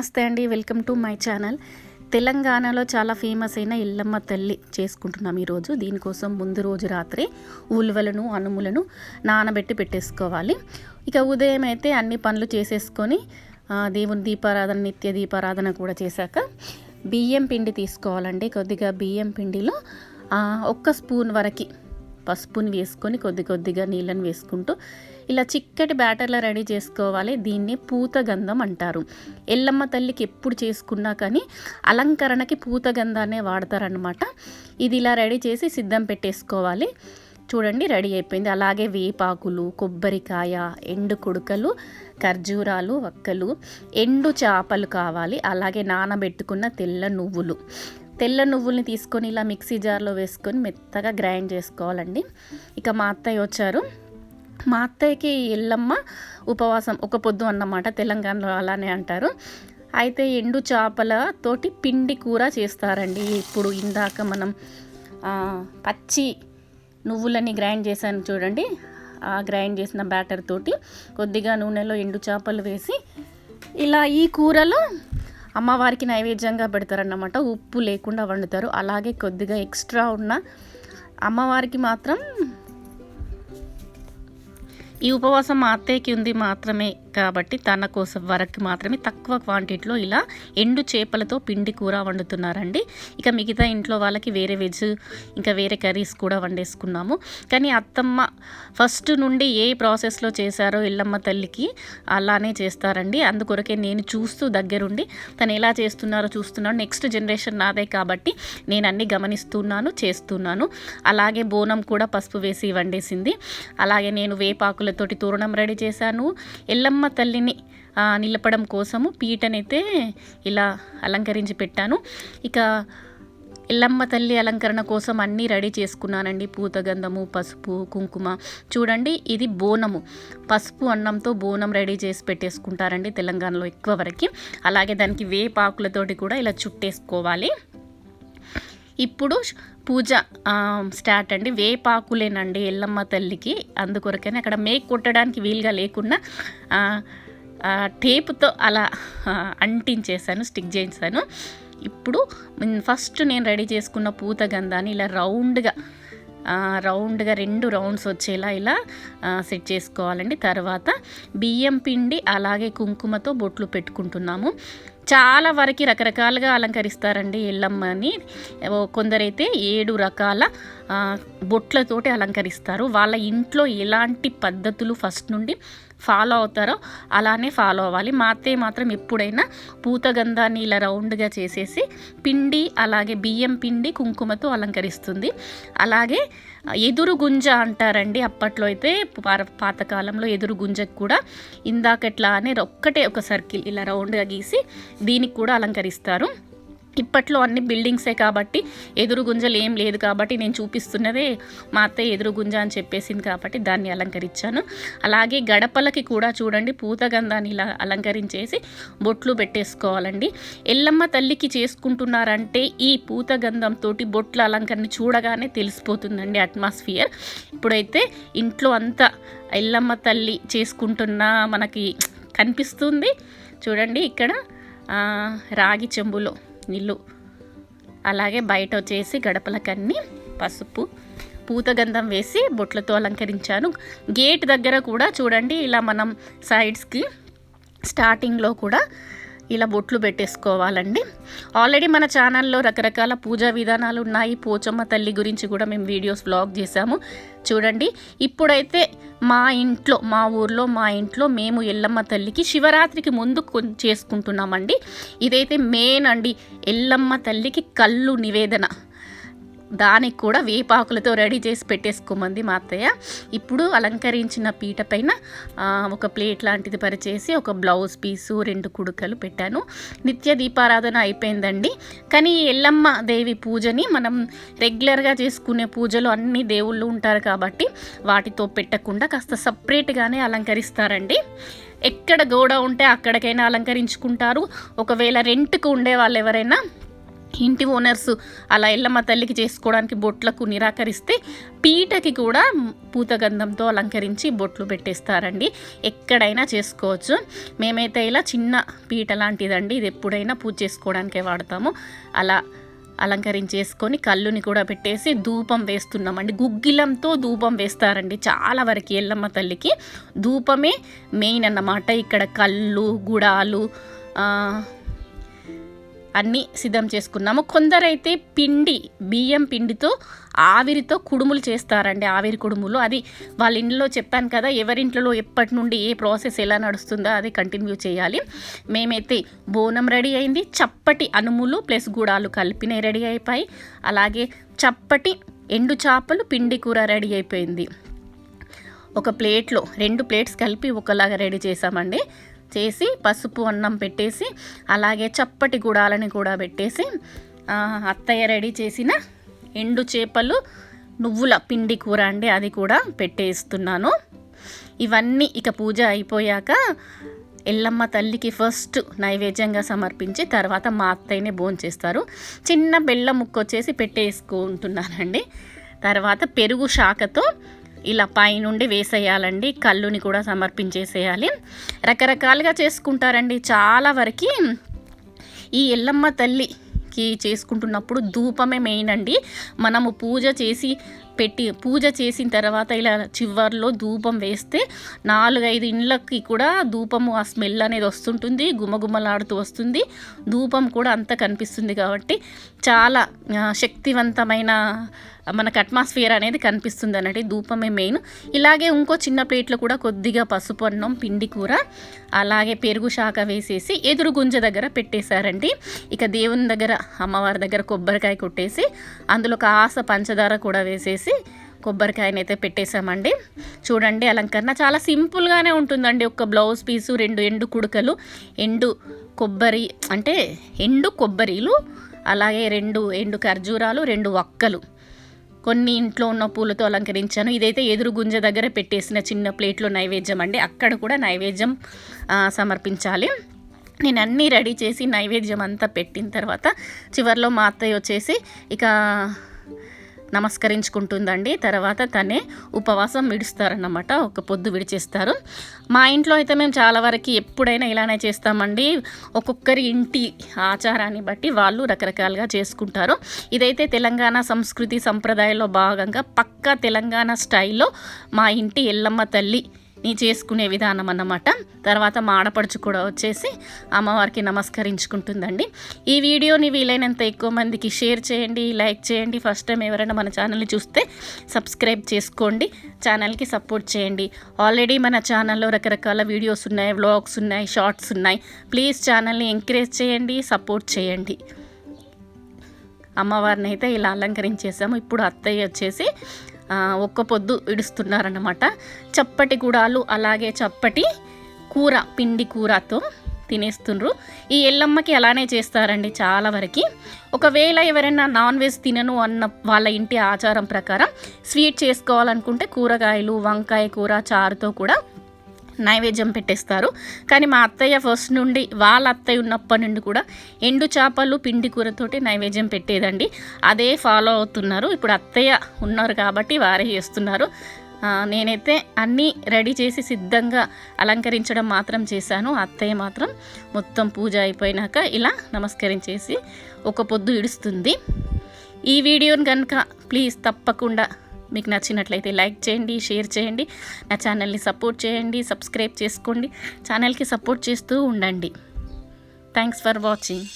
నమస్తే అండి welcome to my channel. తెలంగాణలో చాలా ఫేమస్ అయిన ఇల్లమ్మ తల్లి చేసుకుంటున్నాం ఈరోజు. దీనికోసం ముందు రోజు రాత్రి ఉలువలను అనుములను నానబెట్టి పెట్టేసుకోవాలి. ఇక ఉదయం అయితే అన్ని పనులు చేసేసుకొని దేవుని దీపారాధన నిత్య దీపారాధన కూడా చేశాక బియ్యం పిండి తీసుకోవాలండి. కొద్దిగా బియ్యం పిండిలో ఒక్క స్పూన్ వరకు పసుపుని వేసుకొని కొద్ది కొద్దిగా నీళ్ళని వేసుకుంటూ ఇలా చిక్కటి బ్యాటర్లో రెడీ చేసుకోవాలి. దీన్ని పూత గంధం అంటారు. ఎల్లమ్మ తల్లికి ఎప్పుడు చేసుకున్నా కానీ అలంకరణకి పూతగంధాన్నే వాడతారనమాట ఇది ఇలా రెడీ చేసి సిద్ధం పెట్టేసుకోవాలి. చూడండి రెడీ అయిపోయింది. అలాగే వేపాకులు కొబ్బరికాయ ఎండు కుడుకలు ఖర్జూరాలు వక్కలు ఎండు చేపలు కావాలి. అలాగే నానబెట్టుకున్న తెల్ల నువ్వులు. తెల్ల నువ్వుల్ని తీసుకొని ఇలా మిక్సీ జార్లో వేసుకొని మెత్తగా గ్రైండ్ చేసుకోవాలండి. ఇక మా అత్తయ్య వచ్చారు. మా అత్తయ్యకి ఎల్లమ్మ ఉపవాసం ఒక పొద్దు అన్నమాట తెలంగాణలో అలానే అంటారు. అయితే ఎండు చేపలతోటి పిండి కూర చేస్తారండి. ఇప్పుడు ఇందాక మనం పచ్చి నువ్వులని గ్రైండ్ చేశాను చూడండి. ఆ గ్రైండ్ చేసిన బ్యాటర్ తోటి కొద్దిగా నూనెలో ఎండు చేపలు వేసి ఇలా ఈ కూరలో అమ్మవారికి నైవేద్యంగా పెడతారన్నమాట. ఉప్పు లేకుండా వండుతారు. అలాగే కొద్దిగా ఎక్స్ట్రా ఉన్న అమ్మవారికి మాత్రం ఈ ఉపవాసం మా అత్తయ్యకి ఉంది మాత్రమే. కాబట్టి తన కోసం వరకు మాత్రమే తక్కువ క్వాంటిటీలో ఇలా ఎండు చేపలతో పిండి కూర వండుతున్నారండి. ఇక మిగతా ఇంట్లో వాళ్ళకి వేరే వెజ్ ఇంకా వేరే కర్రీస్ కూడా వండేసుకున్నాము. కానీ అత్తమ్మ ఫస్ట్ నుండి ఏ ప్రాసెస్లో చేశారో ఎల్లమ్మ తల్లికి అలానే చేస్తారండి. అందుకొరకే నేను చూస్తూ దగ్గరుండి తను ఎలా చేస్తున్నారో చూస్తున్నాను. నెక్స్ట్ జనరేషన్ నాదే కాబట్టి నేను అన్ని గమనిస్తున్నాను చేస్తున్నాను. అలాగే బోనం కూడా పసుపు వేసి వండేసింది. అలాగే నేను వేపాకులతోటి తోరణం రెడీ చేశాను. ఎల్లమ్మ తల్లిని నిలపడం కోసము పీటనైతే ఇలా అలంకరించి పెట్టాను. ఇక ఎల్లమ్మ తల్లి అలంకరణ కోసం అన్నీ రెడీ చేసుకున్నానండి. పూతగంధము పసుపు కుంకుమ. చూడండి ఇది బోనము. పసుపు అన్నంతో బోనం రెడీ చేసి పెట్టేసుకుంటారండి తెలంగాణలో ఎక్కువ వరకు. అలాగే దానికి వేపాకులతోటి కూడా ఇలా చుట్టేసుకోవాలి. ఇప్పుడు పూజ స్టార్ట్ అండి. వేపాకులేనండి ఎల్లమ్మ తల్లికి. అందుకొరకని అక్కడ మేక్ కొట్టడానికి వీలుగా లేకుండా టేప్తో టేపుతో అలా అంటించేసాను స్టిక్ చేయించాను. ఇప్పుడు ఫస్ట్ నేను రెడీ చేసుకున్న పూత గంధాన్ని ఇలా రౌండ్గా రౌండ్గా రెండు రౌండ్స్ వచ్చేలా ఇలా సెట్ చేసుకోవాలండి. తర్వాత బియ్యం పిండి అలాగే కుంకుమతో బొట్లు పెట్టుకుంటున్నాము. చాలా వరకు రకరకాలుగా అలంకరిస్తారండి ఎల్లమ్మని ఓ కొందరైతే ఏడు రకాల బొట్లతోటి అలంకరిస్తారు. వాళ్ళ ఇంట్లో ఎలాంటి పద్ధతులు ఫస్ట్ నుండి ఫాలో అవుతారో అలానే ఫాలో అవ్వాలి. మా అత్తయ్య మాత్రం ఎప్పుడైనా పూతగంధాన్ని ఇలా రౌండ్గా చేసేసి పిండి అలాగే బియ్యం పిండి కుంకుమతో అలంకరిస్తుంది. అలాగే ఎదురు గుంజ అంటారండి. అప్పట్లో అయితే పాతకాలంలో ఎదురు గుంజకు కూడా ఇందాకట్లానే ఒక్కటే ఒక సర్కిల్ ఇలా రౌండ్గా గీసి దీనికి కూడా అలంకరిస్తారు. ఇప్పట్లో అన్ని బిల్డింగ్సే కాబట్టి ఎదురు గుంజలు ఏం లేదు కాబట్టి నేను చూపిస్తున్నదే మా అత్తయ్య ఎదురు గుంజ అని చెప్పేసింది కాబట్టి దాన్ని అలంకరించాను. అలాగే గడపలకి కూడా చూడండి పూతగంధాన్ని ఇలా అలంకరించేసి బొట్లు పెట్టేసుకోవాలండి. ఎల్లమ్మ తల్లికి చేసుకుంటున్నారంటే ఈ పూతగంధంతో బొట్ల అలంకరణ చూడగానే తెలిసిపోతుందండి అట్మాస్ఫియర్. ఇప్పుడైతే ఇంట్లో అంతా ఎల్లమ్మ తల్లి చేసుకుంటున్న మనకి కనిపిస్తుంది. చూడండి ఇక్కడ రాగి చెంబులో. నీళ్ళు. అలాగే బయట వచ్చేసి గడపలకన్నీ పసుపు. పూతగంధం వేసి బొట్లతో అలంకరించాను. గేట్ దగ్గర కూడా చూడండి ఇలా మనం సైడ్స్కి స్టార్టింగ్లో కూడా ఇలా బొట్లు పెట్టేసుకోవాలండి. ఆల్రెడీ మన ఛానల్లో రకరకాల పూజా విధానాలు ఉన్నాయి. పోచమ్మ తల్లి గురించి కూడా మేము వీడియోస్ బ్లాగ్ చేసాము చూడండి ఇప్పుడైతే మా ఇంట్లో మా ఊర్లో మా ఇంట్లో మేము ఎల్లమ్మ తల్లికి శివరాత్రికి ముందు చేసుకుంటున్నామండి. ఇదైతే మెయిన్ అండి. ఎల్లమ్మ తల్లికి కళ్ళు నివేదన. దానికి కూడా వేపాకులతో రెడీ చేసి పెట్టేసుకోమంది మా అత్తయ్య. ఇప్పుడు అలంకరించిన పీట పైన ఒక ప్లేట్ లాంటిది పరిచేసి ఒక బ్లౌజ్ పీసు రెండు కుడుకలు పెట్టాను. నిత్య దీపారాధన అయిపోయిందండి. కానీ ఎల్లమ్మ దేవి పూజని మనం రెగ్యులర్గా చేసుకునే పూజలు అన్ని దేవుళ్ళు ఉంటారు కాబట్టి వాటితో పెట్టకుండా కాస్త సపరేట్గానే అలంకరిస్తారండి. ఎక్కడ గోడ ఉంటే అక్కడికైనా అలంకరించుకుంటారు. ఒకవేళ రెంట్కు ఉండే వాళ్ళు ఎవరైనా ఇంటి ఓనర్స్ అలా ఎల్లమ్మ తల్లికి చేసుకోవడానికి బొట్లకు నిరాకరిస్తే పీటకి కూడా పూతగంధంతో అలంకరించి బొట్లు పెట్టేస్తారండి. ఎక్కడైనా చేసుకోవచ్చు. మేమైతే ఇలా చిన్న పీట లాంటిదండి. ఇది ఎప్పుడైనా పూజ చేసుకోవడానికే వాడతాము. అలా అలంకరించేసుకొని కళ్ళుని కూడా పెట్టేసి ధూపం వేస్తున్నామండి. గుగ్గిలంతో ధూపం వేస్తారండి చాలా వరకు ఎల్లమ్మ తల్లికి. ధూపమే మెయిన్ అన్నమాట. ఇక్కడ కళ్ళు గుడాలు అన్నీ సిద్ధం చేసుకున్నాము. కొందరైతే పిండి బియ్యం పిండితో ఆవిరితో కుడుములు చేస్తారండి. ఆవిరి కుడుములు. అది వాళ్ళ ఇంట్లో చెప్పాను కదా ఎవరింట్లో ఎప్పటి నుండి ఏ ప్రాసెస్ ఎలా నడుస్తుందో అది కంటిన్యూ చేయాలి. మేమైతే బోనం రెడీ అయింది. చప్పటి అనుములు ప్లస్ గుడాలు కలిపినవి రెడీ అయిపోయి అలాగే చప్పటి ఎండు చేపలు పిండి కూర రెడీ అయిపోయింది. ఒక ప్లేట్లో రెండు ప్లేట్స్ కలిపి ఒకలాగా రెడీ చేసామండి చేసి పసుపు అన్నం పెట్టేసి అలాగే చప్పటి గుడాలని కూడా పెట్టేసి అత్తయ్య రెడీ చేసిన ఎండు చేపలు నువ్వుల పిండి కూర అండి అది కూడా పెట్టేస్తున్నాను. ఇవన్నీ ఇక పూజ అయిపోయాక ఎల్లమ్మ తల్లికి ఫస్ట్ నైవేద్యంగా సమర్పించి తర్వాత మా అత్తయ్యనే భోంచేస్తారు చిన్న బెల్లం ముక్క వచ్చేసి పెట్టేసుకుంటున్నానండి. తర్వాత పెరుగు శాఖతో ఇలా పైనుండి వేసేయాలండి. కళ్ళుని కూడా సమర్పించేసేయాలి. రకరకాలుగా చేసుకుంటారండి. చాలా వరకు ఈ ఎల్లమ్మ తల్లికి చేసుకుంటున్నప్పుడు ధూపమే మెయిన్ అండి. మనము పూజ చేసి పెట్టి పూజ చేసిన తర్వాత ఇలా చివర్లో ధూపం వేస్తే నాలుగైదు ఇండ్లకి కూడా ధూపము ఆ స్మెల్ అనేది వస్తుంటుంది గుమగుమలాడుతూ వస్తుంది. ధూపం కూడా అంత కనిపిస్తుంది కాబట్టి చాలా శక్తివంతమైన మనకు అట్మాస్ఫియర్ అనేది కనిపిస్తుంది అన్నట్టు ధూపమే మెయిన్. ఇలాగే ఇంకో చిన్న ప్లేట్లో కూడా కొద్దిగా పసుపు అన్నం పిండి కూర అలాగే పెరుగు శాఖ వేసేసి ఎదురు గుంజ దగ్గర పెట్టేశారండి. ఇక దేవుని దగ్గర అమ్మవారి దగ్గర కొబ్బరికాయ కొట్టేసి అందులో కాస పంచదార కూడా వేసేసి కొబ్బరికాయనైతే పెట్టేశామండి. చూడండి అలంకరణ చాలా సింపుల్గానే ఉంటుందండి. ఒక బ్లౌజ్ పీసు రెండు ఎండు కుడకలు ఎండు కొబ్బరి అంటే ఎండు కొబ్బరిలు అలాగే రెండు ఎండు ఖర్జూరాలు రెండు వక్కలు. కొన్ని ఇంట్లో ఉన్న పూలతో అలంకరించాను. ఇదైతే ఎదురు గుంజ దగ్గర పెట్టేసిన చిన్న ప్లేట్లో నైవేద్యం అండి. అక్కడ కూడా నైవేద్యం సమర్పించాలి. నేను అన్నీ రెడీ చేసి నైవేద్యం అంతా పెట్టిన తర్వాత చివరిలో మా అత్తయ్య వచ్చేసి ఇక నమస్కరించుకుంటుందండి. తర్వాత తనే ఉపవాసం విడుస్తారన్నమాట. ఒక పొద్దు విడిచేస్తారు. మా ఇంట్లో అయితే మేము చాలా వరకు ఎప్పుడైనా ఇలానే చేస్తామండి. ఒక్కొక్కరి ఇంటి ఆచారాన్ని బట్టి వాళ్ళు రకరకాలుగా చేసుకుంటారు. ఇదైతే తెలంగాణ సంస్కృతి సంప్రదాయంలో భాగంగా పక్కా తెలంగాణ స్టైల్లో మా ఇంటి ఎల్లమ్మ తల్లి నీ చేసుకునే విధానం అన్నమాట. తర్వాత మాడపడుచు కూడా వచ్చేసి అమ్మవారికి నమస్కరించుకుంటుందండి. ఈ వీడియోని వీలైనంత ఎక్కువ మందికి షేర్ చేయండి లైక్ చేయండి. ఫస్ట్ టైం ఎవరైనా మన ఛానల్ని చూస్తే సబ్స్క్రైబ్ చేసుకోండి ఛానల్కి సపోర్ట్ చేయండి. ఆల్రెడీ మన ఛానల్లో రకరకాల వీడియోస్ ఉన్నాయి వ్లాగ్స్ ఉన్నాయి షార్ట్స్ ఉన్నాయి. ప్లీజ్ ఛానల్ని ఎంకరేజ్ చేయండి సపోర్ట్ చేయండి. అమ్మవారిని అయితే ఇలా అలంకరించేసాము. ఇప్పుడు అత్తయ్య వచ్చేసి ఒక్క పొద్దు ఇడుస్తున్నారనమాట చప్పటి గుడాలు అలాగే చప్పటి కూర పిండి కూరతో తినేస్తుండ్రు. ఈ ఎల్లమ్మకి అలానే చేస్తారండి చాలా వరకు. ఒకవేళ ఎవరైనా నాన్ వెజ్ తినను అన్న వాళ్ళ ఇంటి ఆచారం ప్రకారం స్వీట్ చేసుకోవాలనుకుంటే కూరగాయలు వంకాయ కూర చారుతో కూడా నైవేద్యం పెట్టేస్తారు. కానీ మా అత్తయ్య ఫస్ట్ నుండి వాళ్ళ అత్తయ్య ఉన్నప్పటి నుండి కూడా ఎండు చేపలు పిండి కూరతోటి నైవేద్యం పెట్టేదండి. అదే ఫాలో అవుతున్నారు. ఇప్పుడు అత్తయ్య ఉన్నారు కాబట్టి వారే చేస్తున్నారు. నేనైతే అన్నీ రెడీ చేసి సిద్ధంగా అలంకరించడం మాత్రం చేశాను. అత్తయ్య మాత్రం మొత్తం పూజ అయిపోయినాక ఇలా నమస్కరించేసి ఒక పొద్దు ఇడుస్తుంది. ఈ వీడియోని కనుక ప్లీజ్ తప్పకుండా మీకు నచ్చినట్లయితే లైక్ చేయండి షేర్ చేయండి. నా ఛానల్ని సపోర్ట్ చేయండి సబ్స్క్రైబ్ చేసుకోండి. ఛానల్కి సపోర్ట్ చేస్తూ ఉండండి. Thanks for watching